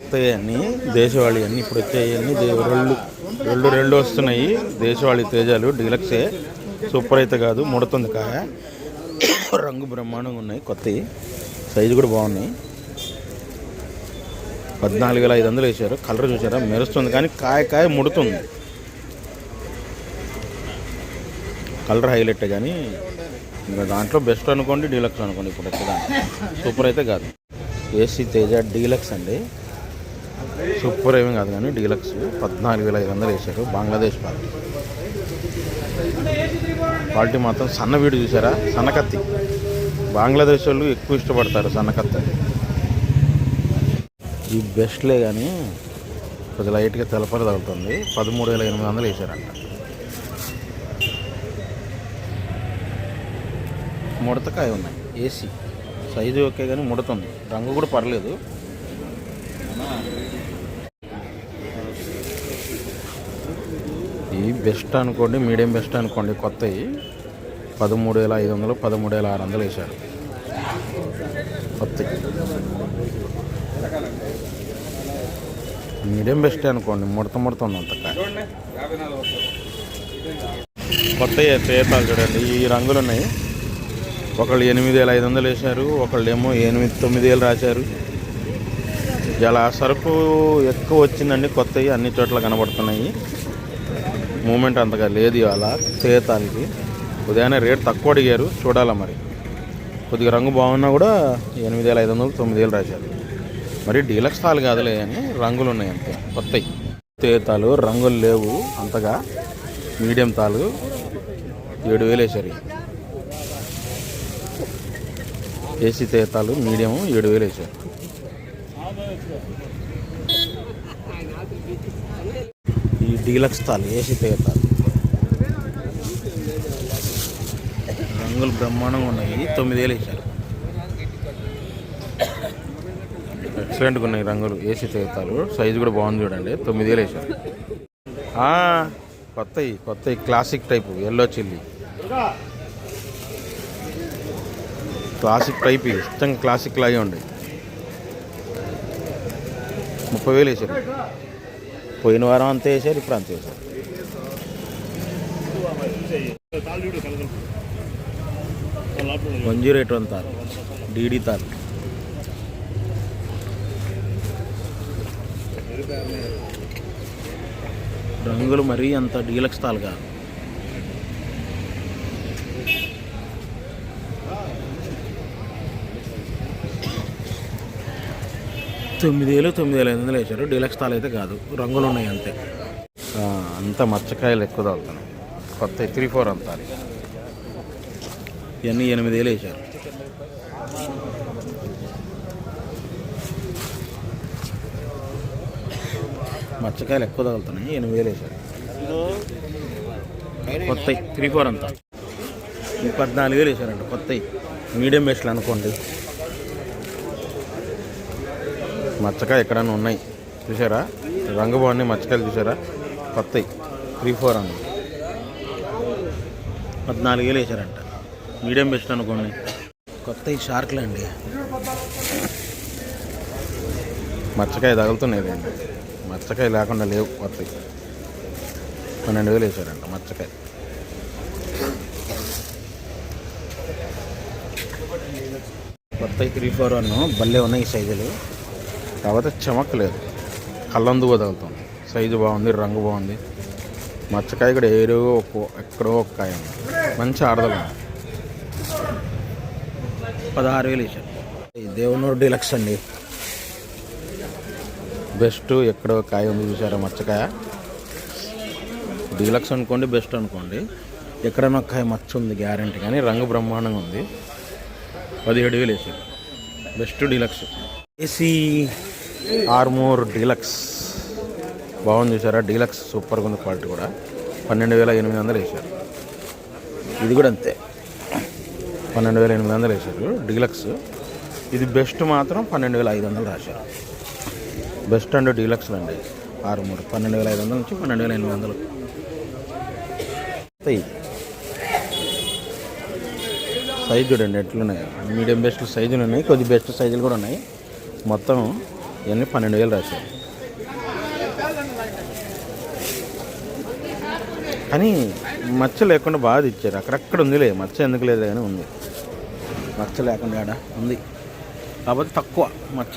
వస్తాయి అన్ని దేశవాళీ అన్ని ఇప్పుడు వచ్చాయన్నీ రెండు రెండు రెండు వస్తున్నాయి. దేశవాళీ తేజాలు డీలక్సే. సూపర్ అయితే కాదు ముడుతుంది కాయ. రంగు బ్రహ్మాండంగా ఉన్నాయి కొత్తవి సైజు కూడా బాగున్నాయి. పద్నాలుగు వేల ఐదు వందలు వేసారు కలర్ చూసారా? మెరుస్తుంది కానీ కాయ కాయ ముడుతుంది. కలర్ హైలైట్ కానీ ఇంకా దాంట్లో బెస్ట్ అనుకోండి డీలక్స్ అనుకోండి ఇప్పుడు సూపర్ అయితే కాదు. ఏసీ తేజ డీలక్స్ అండి. సూపర్ ఏమీ కాదు కానీ డీలక్స్ పద్నాలుగు వేల ఐదు వందలు వేశారు బంగ్లాదేశ్ పార్టీ క్వాలిటీ మాత్రం సన్న వీడు చూసారా? సన్నకత్తి. బంగ్లాదేశ్ వాళ్ళు ఎక్కువ ఇష్టపడతారు సన్నకత్తి. ఈ బెస్ట్లే కానీ కొద్దిగా లైట్గా తెలపర తగులుతుంది. పదమూడు వేల ఎనిమిది వందలు వేశారంట. ముడతకాయ ఉన్నాయి. ఏసీ. సైజు ఓకే కానీ ముడతుంది రంగు కూడా పర్లేదు బెస్ట్ అనుకోండి మీడియం బెస్ట్ అనుకోండి కొత్తవి పదమూడు వేల ఐదు వందలు పదమూడు వేల ఆరు వందలు వేశారు. కొత్తవి మీడియం బెస్ట్ అనుకోండి ముడత ముడత ఉంది కొత్త తేతాలు చూడండి ఈ రంగులు ఉన్నాయి. ఒకళ్ళు ఎనిమిది వేల ఐదు వందలు వేశారు ఒకళ్ళు ఏమో ఎనిమిది తొమ్మిది వేలు రాశారు. ఇలా సరుకు ఎక్కువ వచ్చిందండి కొత్తవి అన్ని చోట్ల కనబడుతున్నాయి. మూమెంట్ అంతగా లేదు ఇవాళ తేతాలకి ఉదయాన్నే రేట్ తక్కువ అడిగారు చూడాలా మరి. కొద్దిగా రంగు బాగున్నా కూడా ఎనిమిది వేల ఐదు వందలు తొమ్మిది వేలు రాశారు. మరి డీలక్స్ తాలు కాదులే అని రంగులు ఉన్నాయి అంతే కొత్తవి తేతాలు రంగులు లేవు అంతగా. మీడియం తాలు ఏడు వేలు వేశారు. ఏసీ తేతాలు మీడియం ఏడు వేలు వేశారు. ఈ డీలక్స్ తాలు ఏసీ తేతాలు రంగులు బ్రహ్మాండంగా ఉన్నాయి. తొమ్మిది వేలు వేశారు ఎక్సలెంట్గా ఉన్నాయి రంగులు. ఏసీ తేతాలు సైజు కూడా బాగుంది చూడండి. తొమ్మిది వేలు వేశారు కొత్తవి కొత్తవి classic type yellow chilli classic type ఇష్టం క్లాసిక్ లాగే ఉండే. ముప్పై వేలు వేసారు పోయిన వారం అంతే వేసారు ఇప్పుడు అంతే వేసారు మంజూరు ఎటువంటి తారు డీడీ తారు రంగులు మరీ అంత డీలక్స్ తాలు కాదు తొమ్మిది వేలు తొమ్మిది వేల ఐదు వందలు వేశారు. డీలక్స్ తాలు అయితే కాదు. రంగులు ఉన్నాయి అంతే. అంతా మచ్చకాయలు ఎక్కువ తగులుతున్నాయి కొత్త త్రీ ఫోర్ అంతా. ఇవన్నీ ఎనిమిది వేలు వేశారు. మచ్చకాయలు ఎక్కువ తగులుతున్నాయి ఎనిమిది వేలు వేశారు. కొత్త త్రీ ఫోర్ అంతా. పద్నాలుగు వేలు వేశారంట. కొత్తవి మీడియం బెస్ట్లు అనుకోండి. మచ్చకాయ ఎక్కడన్నా ఉన్నాయి. చూసారా రంగు బాగున్నాయి మచ్చకాయలు చూసారా కొత్తవి త్రీ ఫోర్ అన్న. పద్నాలుగు వేలు వేసారంట మీడియం బెస్ట్ అనుకోండి. కొత్తవి షార్క్లు అండి. మచ్చకాయ తగులుతున్నాయి అండి మచ్చకాయ లేకుండా లేవు కొత్తవి పన్నెండు వేలు వేసారంట మచ్చకాయ. కొత్తవి త్రీ ఫోర్ వన్ భలే ఉన్నాయి ఈ సైజులు. కాకపోతే చెమక్కలేదు. కళ్ళందు వదులుతుంది సైజు బాగుంది రంగు బాగుంది. మచ్చకాయ కూడా ఏరు ఒక ఎక్కడో ఒక కాయ మంచి ఆడదలు పదహారు వేలు ఇచ్చారు. దేవునూరు డీలక్స్ అండి. బెస్ట్ ఎక్కడో కాయ ఉంది చూసారా మచ్చకాయ? డీలక్స్ అనుకోండి బెస్ట్ అనుకోండి. ఎక్కడైనా ఒక్కాయ మచ్చ ఉంది గ్యారంటీ కానీ రంగు బ్రహ్మాండంగా ఉంది. పదిహేడు వేలు వేసాడు best deluxe. AC armour deluxe. బాగుంది చూసారా డీలక్స్ సూపర్గా ఉంది క్వాలిటీ కూడా. పన్నెండు వేల ఎనిమిది వందలు వేసారు ఇది కూడా అంతే. పన్నెండు వేల ఎనిమిది వందలు వేసారు డీలక్స్. ఇది బెస్ట్ మాత్రం పన్నెండు వేల ఐదు వందలు రాశారు. బెస్ట్ అండ్ డీలక్స్ అండి ఆరు మూడు పన్నెండు వేల ఐదు వందల నుంచి పన్నెండు వేల ఎనిమిది వందలు. సైజ్ సైజు చూడండి ఎట్లున్నాయి. మీడియం బెస్ట్ సైజులు ఉన్నాయి కొద్ది బెస్ట్ సైజులు కూడా ఉన్నాయి. మొత్తం ఇవన్నీ పన్నెండు వేలు రాశారు. కానీ మచ్చ లేకుండా బాగా ఇచ్చారు అక్కడక్కడ ఉందిలే మచ్చ ఎందుకు లేదు కానీ ఉంది. మచ్చ లేకుండా ఆడ ఉంది. కాకపోతే తక్కువ మచ్చ.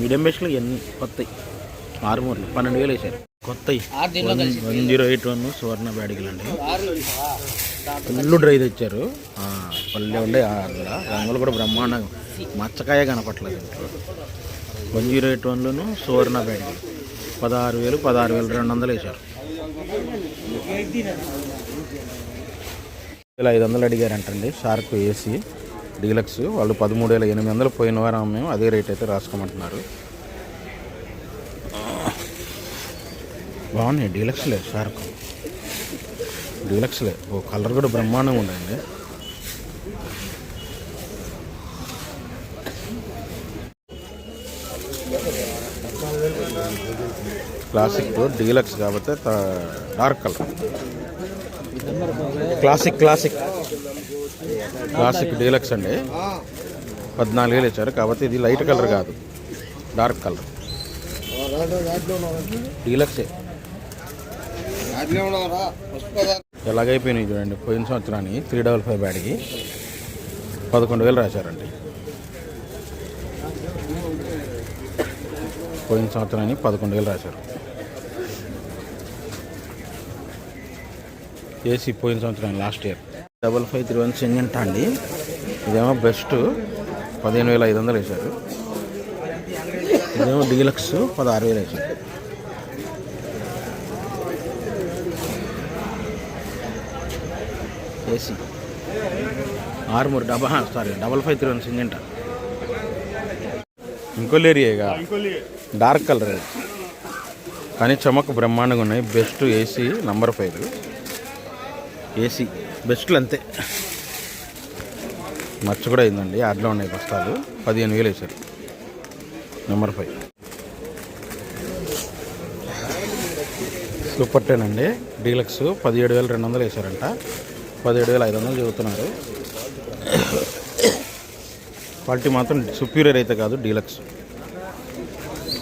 మీడియం బేస్లో ఎన్ని కొత్తవి ఆరుమూరలు పన్నెండు వేలు వేసారు కొత్తవి one zero eight one Suvarna బ్యాడిగలు అండి. ఫుల్ డ్రై తెచ్చారు. పల్లె ఉండే రంగులు కూడా బ్రహ్మాండంగా. మచ్చకాయ కనపట్లేదు వన్ జీరో ఎయిట్ వన్లోను సువర్ణ బ్యాడిగలు పదహారు వేలు పదహారు వేలు రెండు వందలు వేశారు వేల ఐదు వందలు అడిగారంటండి షార్క్ ఏసీ డీలక్స్. వాళ్ళు పదమూడు వేల ఎనిమిది వందలు పోయిన వారం మేము అదే రేట్ అయితే రాసుకోమంటున్నారు. బాగున్నాయి డీలక్స్లే షార్క్. డీలక్స్లే ఓ కలర్ కూడా బ్రహ్మాండంగా ఉందండి. క్లాసిక్ డీలక్స్ కాబట్టి dark colour classic classic classic deluxe అండి. పద్నాలుగు వేలు ఇచ్చారు కాబట్టి ఇది లైట్ కలర్ కాదు. డార్క్ కలర్ డీలక్సే ఎలాగైపోయినాయి చూడండి. పోయిన సంవత్సరాన్ని త్రీ డబల్ ఫైవ్ బ్యాడ్కి పదకొండు వేలు రాశారండి. పోయిన సంవత్సరాన్ని పదకొండు వేలు రాశారు. ఏసీ పోయిన సంవత్సరం last year. Double five three one Syngenta అండి. ఇదేమో బెస్ట్. పదిహేను వేల ఐదు వందలు వేశారు. ఇదేమో డీలక్స్ పదహారు వేలు వేశారు. ఏసీ. ఆరుమూరు డబా sorry double five three one Syngenta ఇంకోలేరియేగా dark colour. కానీ చమక్ బ్రహ్మాండంగా ఉన్నాయి. Best AC number five. AC బెస్ట్లు అంతే. మచ్చ కూడా అయిందండి. యాడ్లో ఉన్నాయి బస్తాలు. పదిహేను వేలు వేశారు. Number five. సూపర్ టెన్ అండి. డీలక్స్ పదిహేడు వేల రెండు వందలు వేశారంట. పదిహేడు వేల ఐదు వందలు చెబుతున్నారు క్వాలిటీ మాత్రం సుపీరియర్ అయితే కాదు deluxe.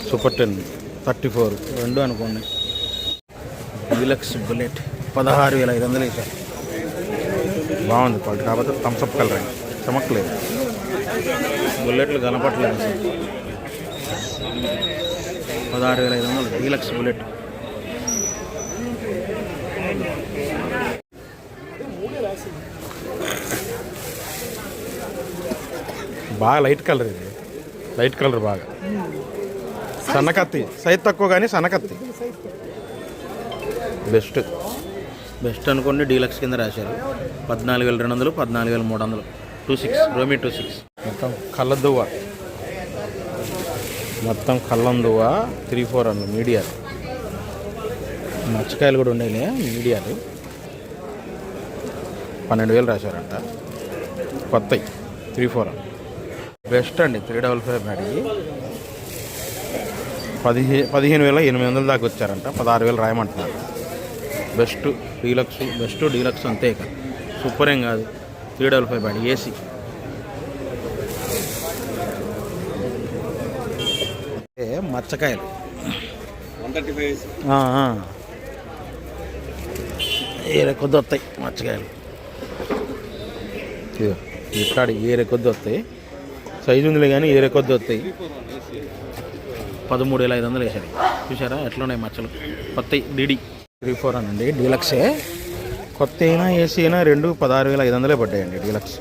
Super ten thirty four రెండు అనుకోండి. డీలక్స్ బుల్లెట్ పదహారు వేల ఐదు వందలు వేశారు బాగుంది క్వాలిటీ కాకపోతే థమ్స్అప్ కలర్ చమక్కలేదు. బుల్లెట్లు కనపట్లేదు సార్ పదహారు వేల ఐదు వందలు డీలక్స్ బుల్లెట్. బాగా లైట్ కలర్ ఇది. లైట్ కలర్ బాగా. సన్నకత్తి. సైజ్ తక్కువ కానీ సన్నకత్తి. బెస్ట్. బెస్ట్ అనుకోండి డీలక్స్ కింద రాశారు. పద్నాలుగు వేల రెండు వందలు పద్నాలుగు వేల మూడు వందలు. టూ సిక్స్ రోమీ టూ సిక్స్ మొత్తం కళ్ళదువ్వ మొత్తం కళ్ళందువ్వ త్రీ ఫోర్ అన్న మీడియాలు మచ్చకాయలు కూడా ఉండేవి మీడియాలు. పన్నెండు వేలు రాశారంట. కొత్తవి త్రీ ఫోర్ బెస్ట్ అండి. త్రీ డబల్ ఫైవ్ బ్యాడ్కి పదిహే పదిహేను వేల ఎనిమిది వందల దాకా వచ్చారంట. పదహారు వేలు రాయమంటున్నారు. బెస్ట్ డీలక్స్ బెస్ట్ డీలక్స్ అంతే ఇక. సూపర్ ఏం కాదు. Three double five bad AC. మచ్చకాయలు. ఏరే కొద్ది వస్తాయి మచ్చకాయలు. ఇట్లాడి ఏరే కొద్ది వస్తాయి. సైజు ఉందిలే కానీ ఏరే కొద్ది వస్తాయి పదమూడు వేల ఐదు వందలు వేసాడు చూసారా ఎట్లున్నాయి మచ్చలు? కొత్త డిడి. త్రీ ఫోర్ అనండి. డీలక్సే. కొత్త అయినా ఏసీ అయినా రెండు పదహారు వేల ఐదు వందలే పడ్డాయండి డీలక్స్.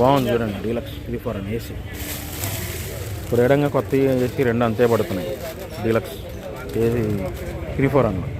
బాగుంది చూడండి డీలక్స్. త్రీ ఫోర్ అని ఏసీ. ఇప్పుడు ఏడంగా కొత్త ఏసీ రెండు అంతే పడుతున్నాయి. డీలక్స్. ఏసీ త్రీ ఫోర్ అన్నమాట.